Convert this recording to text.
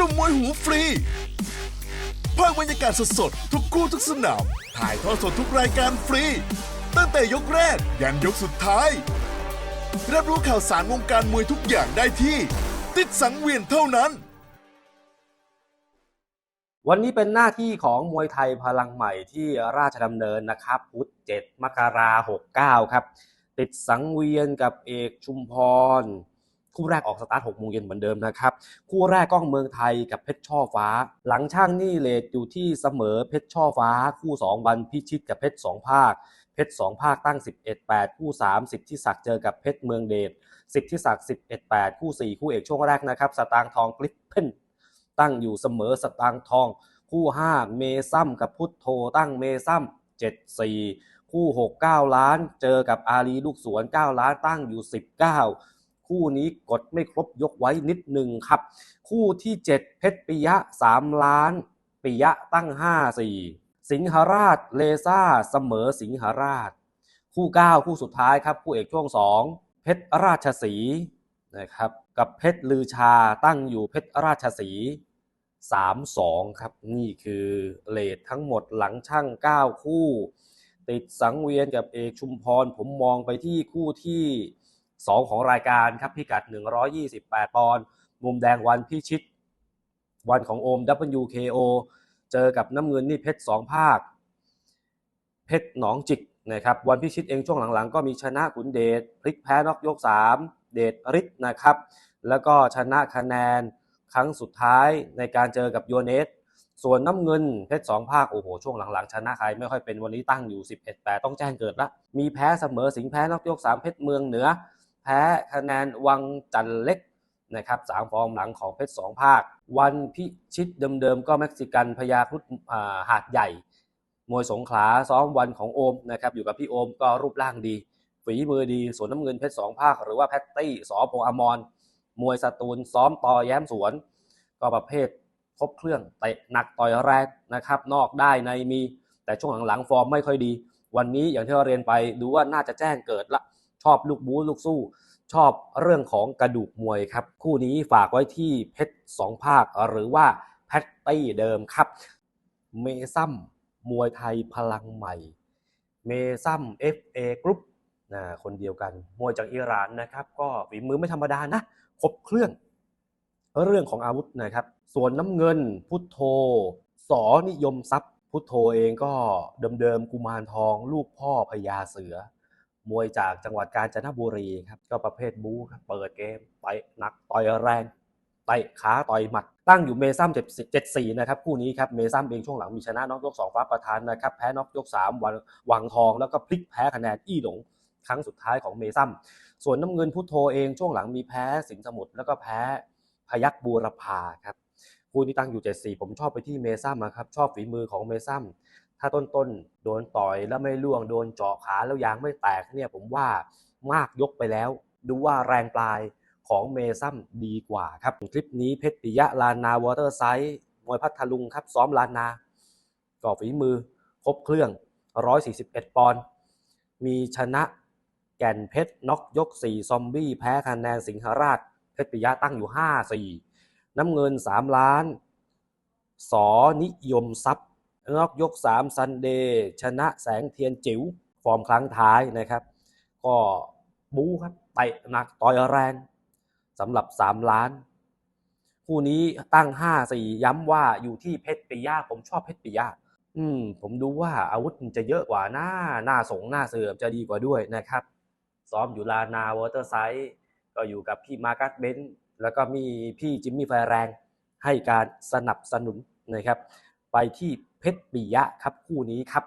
ลุมมวยหูฟรีภาคบรรยากาศสดๆ ทุกคู่ทุกสนาม ถ่ายทอดสดทุกรายการฟรี ตั้งแต่ยกแรก ยันยกสุดท้าย รับรู้ข่าวสารวงการมวยทุกอย่างได้ที่ ติดสังเวียนเท่านั้น วันนี้เป็นหน้าที่ของมวยไทยพลังใหม่ที่ราชดำเนินนะครับพุธ7มกราคม69ครับ ติดสังเวียนกับเอกชุมพร คู่แรกออกสตาร์ท6โมงเย็นเหมือนเดิมนะครับ คู่แรกกล้องเมืองไทยกับเพชรช่อฟ้า หลังช่างนี่เลทอยู่ที่เสมอเพชรช่อฟ้า คู่ 2 วันพิชิตกับเพชร2ภาคเพชร2ภาคตั้ง 11 8 คู่ 3 10 ที่ศักดิ์เจอกับเพชรเมืองเดช10 ที่ศักดิ์11 8 คู่ 4 คู่เอกช่วงแรกนะครับสตางทองกลิฟเพนตั้งอยู่เสมอสตางทอง คู่ 5 เมซัมกับพุทโธตั้งเมซัม74 คู่ 6 9 ล้าน เจอกับอาลีลูกสวน 9 ล้านตั้งอยู่ 19 คู่นี้กดไม่ครบยกไว้นิดหนึ่งครับ คู่ที่ 7 เพชรปิยะ 3 ล้านปิยะตั้ง 54 สิงหราชเลซ่าเสมอสิงหราช คู่ 9 คู่สุดท้ายครับ คู่เอกช่วง 2 เพชรราชสีนะครับกับเพชรลือชาตั้งอยู่เพชรราชสี3-2 ครับ นี่คือเลททั้งหมดหลังช่าง 9 คู่ ติดสังเวียนกับเอกชุมพร ผมมองไปที่คู่ที่ 2 ของรายการครับพิกัด 128 ปอนด์มุมแดงวันพิชิต วันของโอม WKO เจอกับน้ำเงินนี่เพชร2ภาค เพชรหนองจิกนะครับวันพิชิตเองช่วงหลังๆ ก็มีชนะขุนเดชพลิกแพ้นอกยก 3 เดชฤทธิ์นะครับ แล้วก็ชนะคะแนนครั้งสุดท้ายในการเจอกับโยเนสส่วนน้ำเงินเพชรสองภาค โอ้โห ช่วงหลังๆ ชนะใครไม่ค่อยเป็นวันนี้ตั้งอยู่ 11 แต่ต้องแจ้งเกิดละ มีแพ้เสมอสิงแพ้นอกยก 3 เพชรเมืองเหนือ พ้คะแนนวังจันเล็กนะครับสามฟอร์มหลังของเพชรสองภาค วันพิชิตเดิมๆก็เม็กซิกันพญาครุฑหาดใหญ่ มวยสงขลาซ้อมวันของโอมนะครับอยู่กับพี่โอมก็รูปร่างดี ฝีมือดีส่วนน้ำเงินเพชรสองภาค หรือว่าแพตตี้สอพงอมรมวยสตูลซ้อมต่อแย้มสวน ก็ประเภทครบเครื่องเตะหนักต่อยแรงนะครับนอกได้ในมีแต่ช่วงหลังๆฟอร์มไม่ค่อยดี วันนี้อย่างที่เราเรียนไปดูว่าน่าจะแจ้งเกิดละชอบลูกบู๊ลูกสู้ ชอบเรื่องของกระดูกมวยครับ คู่นี้ฝากไว้ที่เพชรสองภาคหรือว่าแพตตี้เดิมครับ เมซัมมวยไทยพลังใหม่ เมซัม FA Group นะคนเดียวกัน มวยจากอิหร่านนะครับ ก็ฝีมือไม่ธรรมดานะ ครบเครื่อง เรื่องของอาวุธนะครับ ส่วนน้ำเงินพุทโธสอนิยมทรัพย์ พุทโธเองก็เดิมๆกุมารทอง ลูกพ่อพญาเสือ มวยจากจังหวัดกาญจนบุรีครับก็ประเภทบู๊ครับเปิดเกมต่อยหนักต่อยแรงเตะขาต่อยหมัดตั้งอยู่เมซัม7 74นะครับคู่นี้ครับเมซัมเองช่วงหลังมีชนะน็อกยก2ฟ้าประธานนะครับแพ้น็อกยก3วันวังทองแล้วก็พลิกแพ้คะแนนอี้หลงครั้งสุดท้ายของเมซัมส่วนน้ำเงินพุทโธเองช่วงหลังมีแพ้สิงสมุทรแล้วก็แพ้พยักบูรพาครับคู่นี้ตั้งอยู่ 74 ผมชอบไปที่เมซัมอะครับชอบฝีมือของเมซัม ถ้าต้นๆ โดนต่อยแล้วไม่ล่วงโดนเจาะขาแล้วยางไม่แตกเนี่ยผมว่ามากยกไปแล้ว ดูว่าแรงปลายของเมซัมดีกว่าครับ คลิปนี้เพชรปิยะลานนาวอเตอร์ไซส์มวยพัทลุงครับ ซ้อมลานนาก่อฝีมือ ครบเครื่อง 141 ปอนด์มีชนะแก่นเพชรน็อกยก 4 ซอมบี้ แพ้คะแนนสิงหราช เพชรปิยะตั้งอยู่ 5-4 น้ำเงิน 3 ล้าน สอนิยมทรัพย์ นอกยก3ซันเดย์ชนะแสงเทียนจิ๋วฟอร์มครั้งท้ายนะครับ ก็บู๊ครับเตะหนักต่อยแรงสำหรับ 3 ล้าน คู่นี้ตั้ง 5-4 ย้ำว่าอยู่ที่เพชรปิยะผมชอบเพชรปิยะอืม ผมดูว่าอาวุธมันจะเยอะกว่าหน้าหน้าสงหน้าเสื่อมจะดีกว่าด้วยนะครับ ซ้อมอยู่ลานาวอเตอร์ไซด์ก็อยู่กับพี่มาร์กัสเบนซ์แล้วก็มีพี่จิมมี่ไฟแรงให้การสนับสนุนนะครับ ไปที่ เพชรปิยะครับคู่นี้ครับ